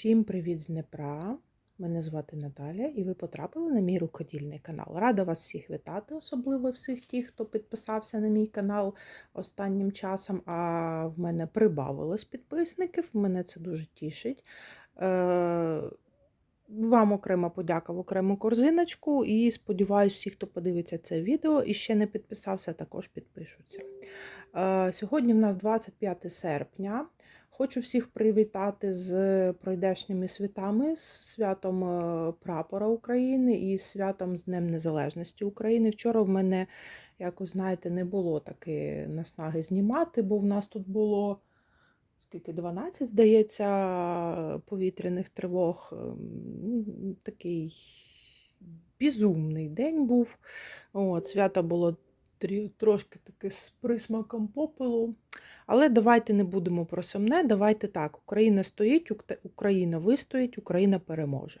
Всім привіт з Дніпра. Мене звати Наталя, і ви потрапили на мій рукодільний канал. Рада вас всіх вітати, особливо всіх тих, хто підписався на мій канал останнім часом. А в мене прибавилось підписників. Мене це дуже тішить. Е, Вам окрема подяка в окрему корзиночку. І сподіваюся, всі, хто подивиться це відео і ще не підписався, також підпишуться. Е, Сьогодні в нас 25 серпня. Хочу всіх привітати з пройдешніми святами, з святом е, Прапора України і з святом з Днем Незалежності України. Вчора в мене, якось знаєте, не було таки наснаги знімати, бо в нас тут було скільки 12, здається, повітряних тривог. Ем, Такий безумний день був. От, свято було трошки таке з присмаком попелу. Але давайте не будемо про сумне, давайте так. Україна стоїть, Україна вистоїть, Україна переможе.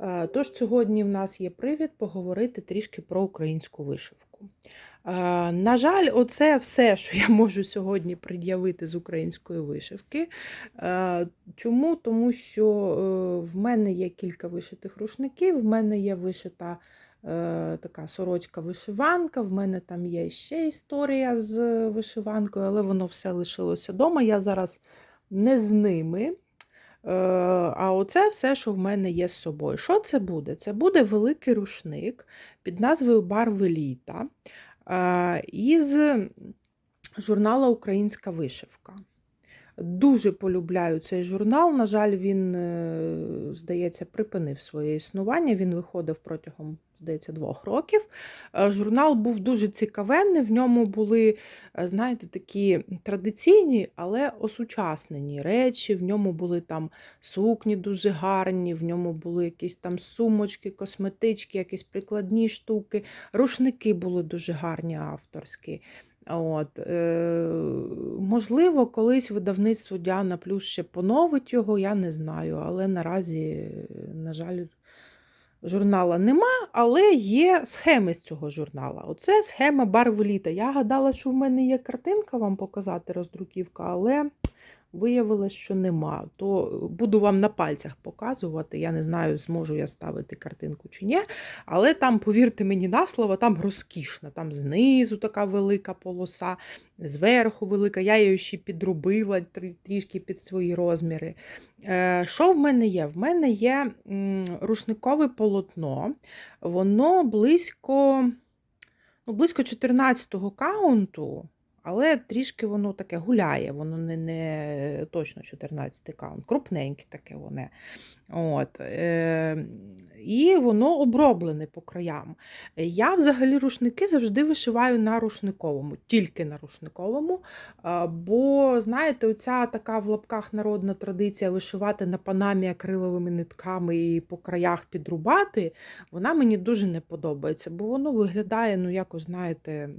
Е, Тож сьогодні в нас є привід поговорити трішки про українську вишивку. Е, На жаль, оце все, що я можу сьогодні пред'явити з української вишивки. Е, Чому? Тому що в мене є кілька вишитих рушників, в мене є вишита така сорочка-вишиванка, в мене там є ще історія з вишиванкою, але воно все лишилося вдома. Я зараз не з ними. Е, А оце все, що в мене є з собою. Що це буде? Це буде великий рушник під назвою Барви літа е, із журнала Українська вишивка. Дуже полюбляю цей журнал. На жаль, він, е, здається, припинив своє існування. Він виходив протягом, здається, двох років. Е, Журнал був дуже цікавенний. В ньому були, е, знаєте, такі традиційні, але осучаснені речі. В ньому були там сукні дуже гарні, в ньому були якісь там сумочки, косметички, якісь прикладні штуки. Рушники були дуже гарні авторські. От, е, можливо, колись видавництво Діана Плюс ще поновить його, я не знаю. Але наразі, на жаль, журнала нема, але є схеми з цього журнала. Оце схема барвеліта. Я гадала, що в мене є картинка вам показати, роздруківка, але виявилось, що нема. То буду вам на пальцях показувати. Я не знаю, зможу я ставити картинку чи ні. Але там, повірте мені на слово, там розкішно. Там знизу така велика полоса, зверху велика. Я її ще підробила трішки під свої розміри. Е, Що в мене є? В мене є рушникове полотно. Воно близько, ну, близько 14-го каунту. Але трішки воно таке гуляє, воно не, не точно 14 каунт, крупненьке таке воно. От, е, і воно оброблене по краям. Я взагалі рушники завжди вишиваю на рушниковому, тільки на рушниковому. Бо, знаєте, оця така в лапках народна традиція вишивати на панамі акриловими нитками і по краях підрубати, вона мені дуже не подобається, бо воно виглядає, ну, якось, знаєте.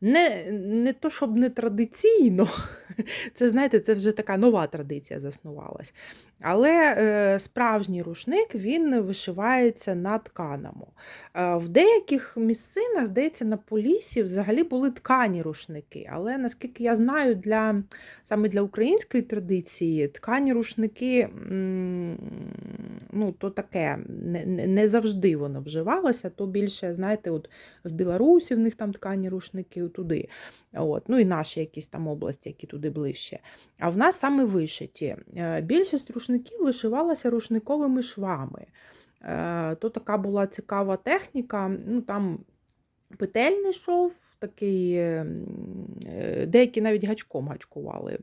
Не, не то, щоб не традиційно, це, знаєте, це вже така нова традиція заснувалась. Але е, справжній рушник він вишивається на тканому. Е, в деяких місцинах, здається, на Полісі взагалі були ткані рушники. Але наскільки я знаю, для, саме для української традиції ткані рушники ну, то таке, не- не завжди воно вживалося, то більше, знаєте, от в Білорусі в них там ткані рушники туди. От. Ну і наші якісь там області, які туди ближче. А в нас саме вишиті. Е, Більшість рушників вишивалася рушниковими швами. Е, То така була цікава техніка. Ну, там петельний шов, такий, е, е, деякі навіть гачком гачкували.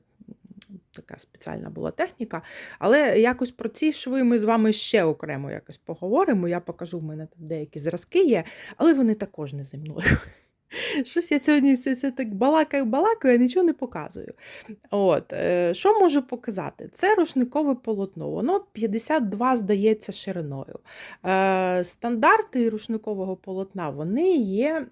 Така спеціальна була техніка. Але якось про ці шви ми з вами ще окремо якось поговоримо. Я покажу, в мене там деякі зразки є, але вони також не зі мною. Щось я сьогодні все це так балакаю, балакаю, а нічого не показую. От, е, що можу показати? Це рушникове полотно, воно 52, здається, шириною. Е, стандарти рушникового полотна вони є,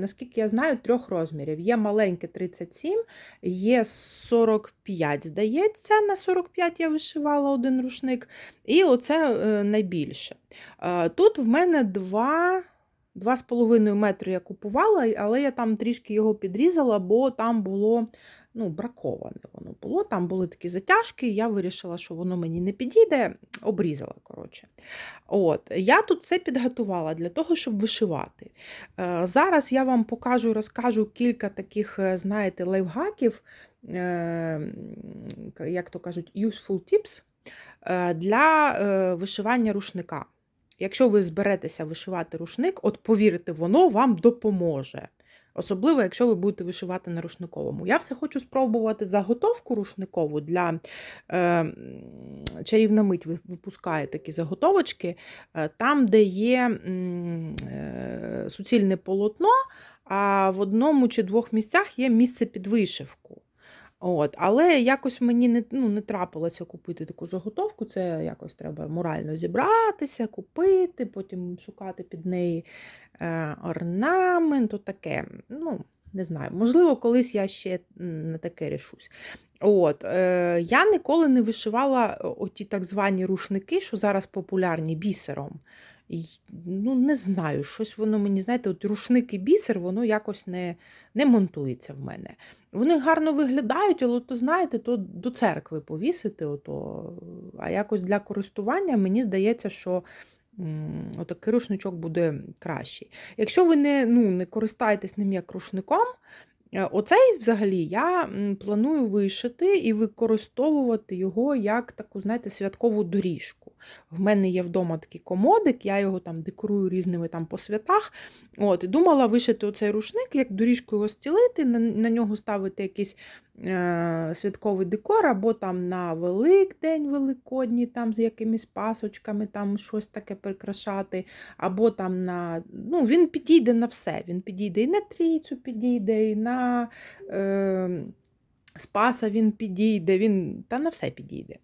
наскільки я знаю, трьох розмірів. Є маленьке 37, є 45, здається, на 45 я вишивала один рушник. І оце е, найбільше. Е, Тут в мене два. Два з половиною метри я купувала, але я там трішки його підрізала, бо там було ну, браковане воно було. Там були такі затяжки, я вирішила, що воно мені не підійде, обрізала. коротше. От, Я тут все підготувала для того, щоб вишивати. Е, Зараз я вам покажу, розкажу кілька таких, е, знаєте, лайфхаків, е, як то кажуть, useful tips для вишивання рушника. Якщо ви зберетеся вишивати рушник, от повірте, воно вам допоможе. Особливо, якщо ви будете вишивати на рушниковому. Я все хочу спробувати заготовку рушникову для е, чарівна мить випускає такі заготовочки, е, там, де є е, суцільне полотно, а в одному чи двох місцях є місце під вишивку. От, Але якось мені не ну, не трапилося купити таку заготовку. Це якось треба морально зібратися, купити, потім шукати під неї е, орнамент, таке. Ну, не знаю, можливо, колись я ще на таке рішусь. От, е, Я ніколи не вишивала оті так звані рушники, що зараз популярні бісером. Ну, Не знаю, щось воно мені, знаєте, от рушник і бісер, воно якось не не монтується в мене. Вони гарно виглядають, але то, знаєте, то до церкви повісити, ото, а якось для користування мені здається, що отакий рушничок буде кращий. Якщо ви не ну, не користаєтесь ним як рушником, оцей взагалі я планую вишити і використовувати його як таку, знаєте, святкову доріжку. В мене є вдома такий комодик, я його там декорую різними там по святах. От, І думала вишити оцей рушник, як доріжку його стілити, на, на нього ставити якийсь е, святковий декор, або там на Великдень Великодній, там з якимись пасочками, там щось таке прикрашати, або там на. ну, Він підійде на все. Він підійде і на трійцю, підійде, і на. Е, Спаса він підійде, він та на все підійде.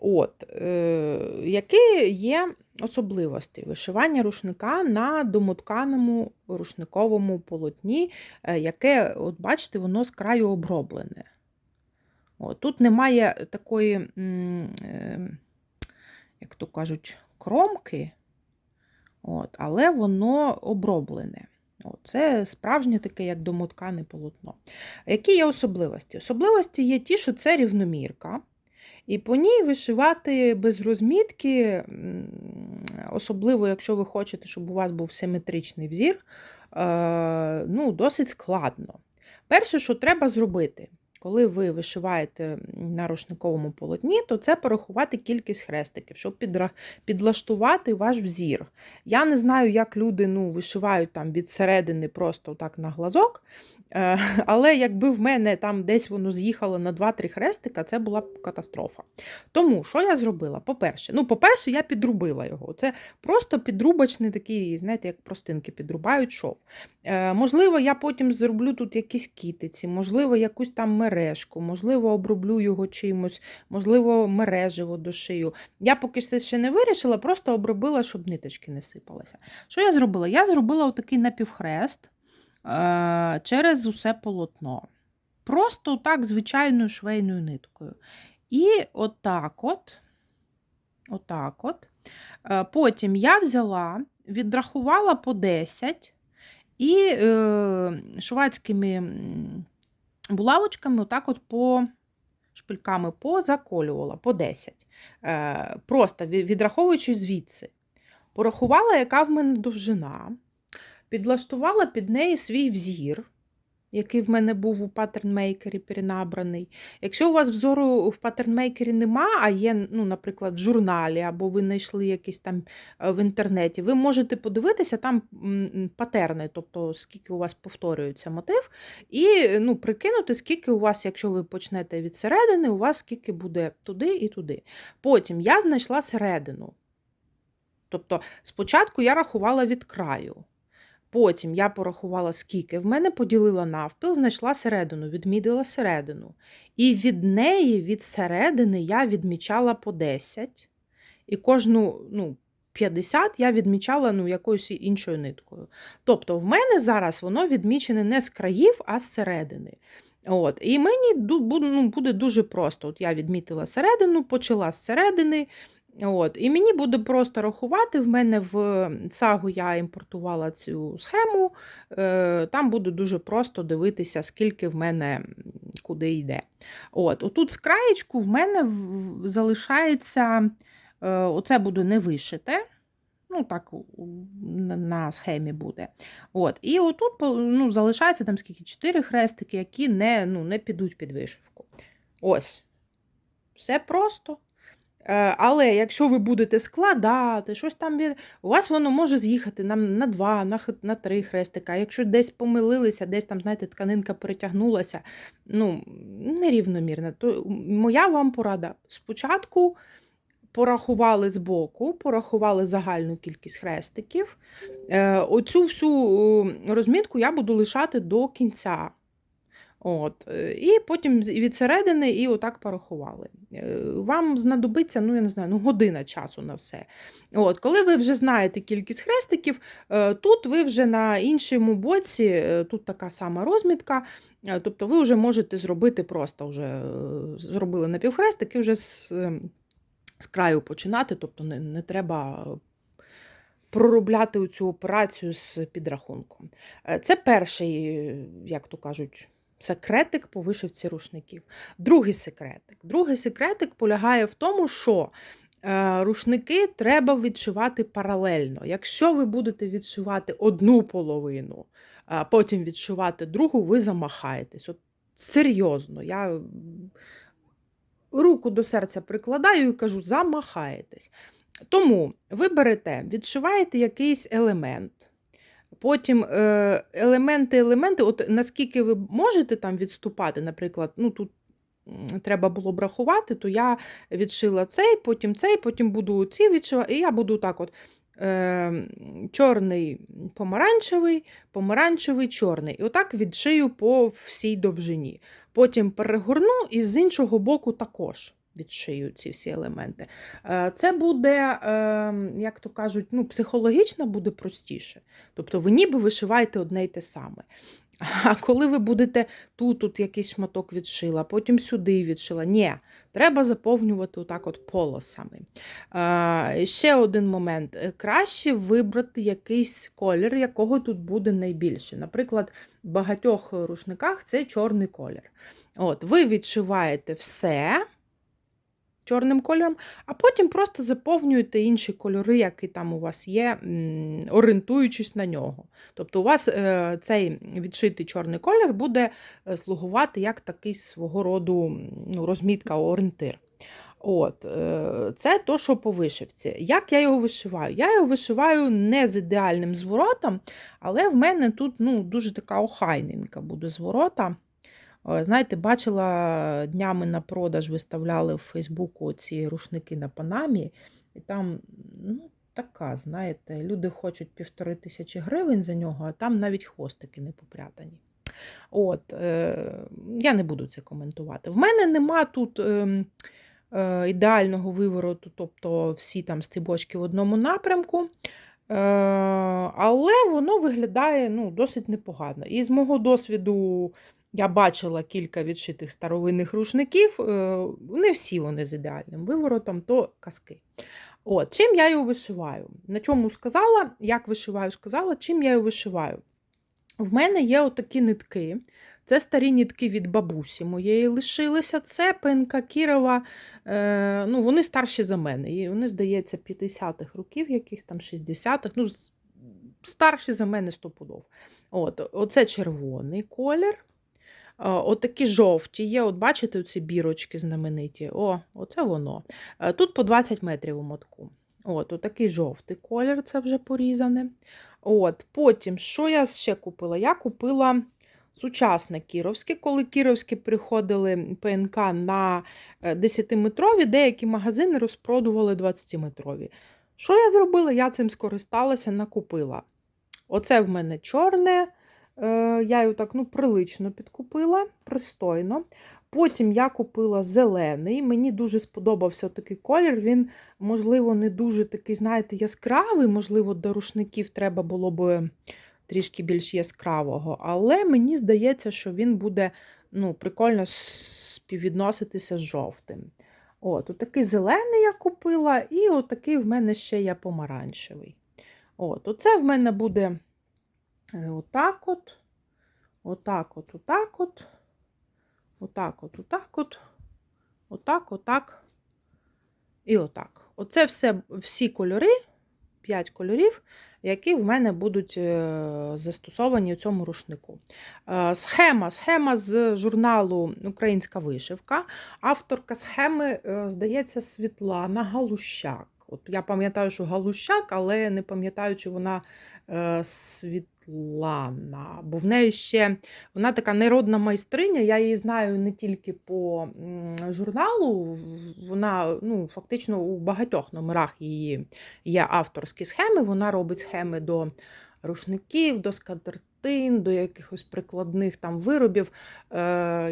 От, е, Які є особливості вишивання рушника на домотканому рушниковому полотні, е, яке, от бачите, воно з краю оброблене. От, Тут немає такої, е, як то кажуть, кромки, от, але воно оброблене. Це справжнє таке, як домоткане полотно. Які є особливості? Особливості є ті, що це рівномірка. І по ній вишивати без розмітки, особливо, якщо ви хочете, щоб у вас був симетричний взір, е, ну, досить складно. Перше, що треба зробити, коли ви вишиваєте на рушниковому полотні, то це порахувати кількість хрестиків, щоб підлаштувати ваш взір. Я не знаю, як люди ну, вишивають там від середини просто так на глазок. Е, але якби в мене там десь воно з'їхало на 2-3 хрестика, це була б катастрофа. Тому що я зробила? По-перше, ну, по-перше, я підрубила його. Це просто підрубочний такий, знаєте, як простинки підрубають шов. Е, Можливо, я потім зроблю тут якісь кітиці, можливо, якусь там мережку, можливо, оброблю його чимось, можливо, мереживо дошию. Я поки що ще не вирішила, просто обробила, щоб ниточки не сипалися. Що я зробила? Я зробила отакий напівхрест. Е, через усе полотно. Просто так звичайною швейною ниткою. І отак от, отак от. Е, потім я взяла, відрахувала по 10 і е, швадськими булавочками, отак от по шпильками позаколювала по 10. Е, Просто відраховуючи звідси. Порахувала, яка в мене довжина. Підлаштувала під неї свій взір, який в мене був у паттернмейкері перенабраний. Якщо у вас взору в паттернмейкері нема, а є, ну, наприклад, в журналі, або ви знайшли якийсь там е, в інтернеті, ви можете подивитися там патерни, тобто скільки у вас повторюється мотив, і ну, прикинути, скільки у вас, якщо ви почнете від середини, у вас скільки буде туди і туди. Потім я знайшла середину. Тобто, спочатку я рахувала від краю. Потім я порахувала, скільки. В мене поділила навпіл, знайшла середину, відмітила середину. І від неї, від середини, я відмічала по 10. І кожну ну, 50 я відмічала ну, якоюсь іншою ниткою. Тобто, в мене зараз воно відмічене не з країв, а з середини. От. І мені ну, буде дуже просто. От Я відмітила середину, почала з середини. От. І мені буде просто рахувати. В мене в сагу я імпортувала цю схему. Е, Там буду дуже просто дивитися, скільки в мене куди йде. От. Отут з краєчку в мене залишається, е, оце буде не вишите. Ну, так на- схемі буде. От. І отут ну, залишається там скільки 4 хрестики, які не, ну, не підуть під вишивку. Ось. Все просто. Е, Але якщо ви будете складати, щось там від... у вас воно може з'їхати на, два, на, на три хрестика. Якщо десь помилилися, десь там, знаєте, тканинка перетягнулася, ну, нерівномірно, то моя вам порада. Спочатку порахували збоку, порахували загальну кількість хрестиків. Е, Оцю всю розмітку я буду лишати до кінця. От, е, і потім від середини і отак порахували. Е, Вам знадобиться, ну я не знаю, ну година часу на все. От, коли ви вже знаєте кількість хрестиків, е, тут ви вже на іншому боці, тут така сама розмітка. Тобто ви вже можете зробити просто вже зробили напівхрестик і вже з, з краю починати, тобто не, не треба проробляти цю операцію з підрахунком. Це перший, як то кажуть, секретик по вишивці рушників. Другий секретик. Другий секретик полягає в тому, що е, рушники треба відшивати паралельно. Якщо ви будете відшивати одну половину, а потім відшивати другу, ви замахаєтесь. От серйозно, я руку до серця прикладаю і кажу, замахаєтесь. Тому ви берете, відшиваєте якийсь елемент. Потім е, елементи, елементи, от наскільки ви можете там відступати, наприклад, ну тут треба було б рахувати, то я відшила цей, потім цей, потім буду ці відшивати, і я буду так от е, чорний, помаранчевий, помаранчевий, чорний. І отак відшию по всій довжині. Потім перегорну і з іншого боку також відшию ці всі елементи. Е, Це буде, е, як то кажуть, ну, психологічно буде простіше. Тобто ви ніби вишиваєте одне й те саме. А коли ви будете тут, тут якийсь шматок відшила, потім сюди відшила. Ні, треба заповнювати отак от полосами. Е, ще один момент. Краще вибрати якийсь колір, якого тут буде найбільше. Наприклад, в багатьох рушниках це чорний колір. От, Ви відшиваєте все чорним кольором, а потім просто заповнюєте інші кольори, які там у вас є, орієнтуючись на нього. Тобто у вас е, цей відшитий чорний колір буде е, слугувати як такий свого роду ну, розмітка, орієнтир. От, е, Це то, що по вишивці. Як я його вишиваю? Я його вишиваю не з ідеальним зворотом, але в мене тут ну, дуже така охайненька буде зворота. Е, Знаєте, бачила днями на продаж виставляли в Фейсбуку ці рушники на Панамі, і там ну, така, знаєте, люди хочуть півтори тисячі гривень за нього, а там навіть хвостики не попрятані. От, е, я не буду це коментувати. В мене нема тут е, е, ідеального вивороту, тобто всі там стибочки в одному напрямку. Е, але воно виглядає ну, досить непогано. І з мого досвіду я бачила кілька відшитих старовинних рушників. е, Не всі вони з ідеальним виворотом, то казки. От, Чим я його вишиваю? На чому сказала, як вишиваю, сказала, чим я його вишиваю. В мене є отакі нитки. Це старі нитки від бабусі моєї лишилися. Це ПНК Кірова. Е, ну, вони старші за мене. І вони, здається, 50-х років, яких там 60-х. Ну, старші за мене стопудов. От, оце червоний колір. Е, Отакі жовті є, от бачите, ці бірочки знамениті. О, оце воно. Е, Тут по 20 метрів у мотку. От, отакий жовтий колір, це вже порізане. От, Потім, що я ще купила? Я купила сучасне кіровське. Коли кіровські приходили ПНК на е, 10-метрові, деякі магазини розпродували 20-метрові. Що я зробила? Я цим скористалася, накупила. Оце в мене чорне. Е, Я його так ну, прилично підкупила, пристойно. Потім я купила зелений. Мені дуже сподобався такий колір. Він, можливо, не дуже такий, знаєте, яскравий. Можливо, до рушників треба було б трішки більш яскравого. Але мені здається, що він буде ну, прикольно співвідноситися з жовтим. От, отакий зелений я купила, і отакий в мене ще є помаранчевий. От, оце в мене буде отак от, отак от, отак от, отак от, отак от, отак, отак і отак. Оце все, всі кольори, 5 кольорів, які в мене будуть е, застосовані у цьому рушнику. Е, Схема, схема з журналу Українська вишивка. Авторка схеми, е, здається, Світлана Галущак. От я пам'ятаю, що Галущак, але не пам'ятаю, чи вона е, Світлана. Бо в неї ще вона така народна майстриня. Я її знаю не тільки по журналу, вона ну, фактично у багатьох номерах її є авторські схеми. Вона робить схеми до рушників, до скатертин, до якихось прикладних там виробів. Е,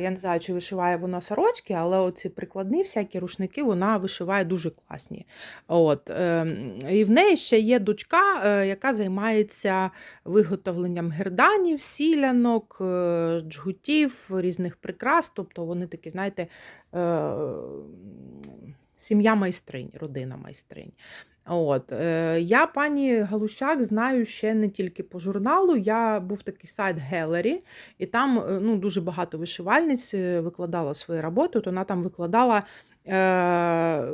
я не знаю, чи вишиває вона сорочки, але оці прикладні всякі рушники вона вишиває дуже класні. От, е, і в неї ще є дочка, е, яка займається виготовленням герданів, сілянок, е, джгутів, різних прикрас. Тобто вони такі, знаєте, е, сім'я майстринь, родина майстринь. От, е, я пані Галущак знаю ще не тільки по журналу. Я був такий сайт Gallery, і там е, ну, дуже багато вишивальниць е, викладала свої роботи. От вона там викладала е,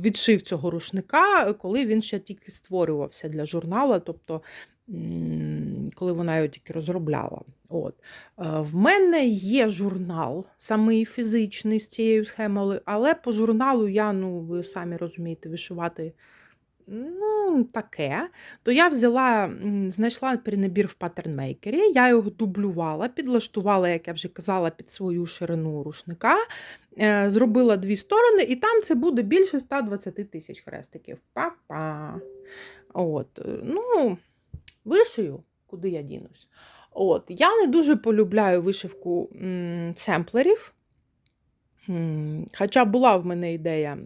відшив цього рушника, коли він ще тільки створювався для журналу, тобто коли вона його тільки розробляла. От. Е, В мене є журнал, самий фізичний з цією схемою, але по журналу я, ну, ви самі розумієте, вишивати ну, таке. То я взяла, знайшла перенабір в паттернмейкері, я його дублювала, підлаштувала, як я вже казала, під свою ширину рушника. е, Зробила дві сторони, і там це буде більше 120 тисяч хрестиків. Па-па. От, е, ну, вишию, куди я дінусь. От, я не дуже полюбляю вишивку м, семплерів. Хоча була в мене ідея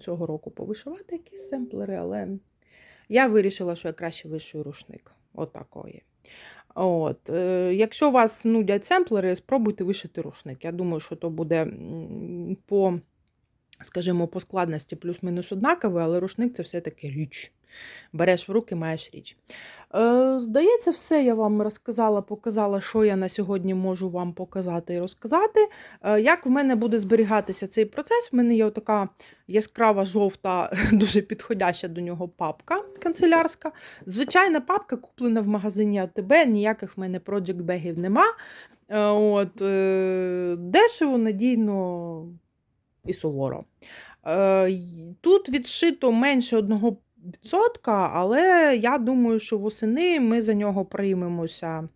цього року повишивати якісь семплери, але я вирішила, що я краще вишию рушник. Отакої. От. е, Якщо вас нудять семплери, спробуйте вишити рушник. Я думаю, що то буде по, скажімо, по складності плюс-мінус однакове, але рушник це все-таки річ. Береш в руки, маєш річ. Е, здається, все я вам розказала, показала, що я на сьогодні можу вам показати і розказати. Е, як в мене буде зберігатися цей процес? В мене є така яскрава жовта, дуже підходяща до нього папка канцелярська. Звичайна папка куплена в магазині АТБ, ніяких в мене project бегів нема. Е, От, е, дешево, надійно і суворо. Е, Тут відшито менше одного відсотка, але я думаю, що восени ми за нього приймемося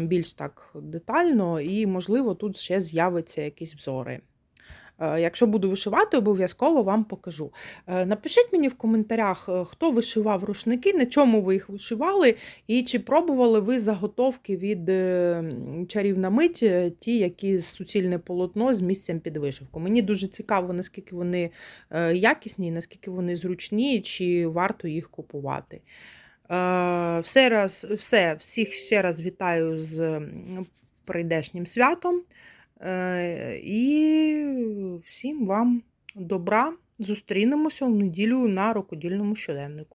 більш так детально, і, можливо, тут ще з'явиться якісь взори. Е, Якщо буду вишивати, обов'язково вам покажу. Е, Напишіть мені в коментарях, е, хто вишивав рушники, на чому ви їх вишивали, і чи пробували ви заготовки від чарівна мить, ті, які з суцільне полотно з місцем під вишивку. Мені дуже цікаво, наскільки вони якісні, наскільки вони зручні, чи варто їх купувати. Все, раз, все, всіх ще раз вітаю з прийдешнім святом. Е, І всім вам добра. Зустрінемося в неділю на рокодільному щоденнику.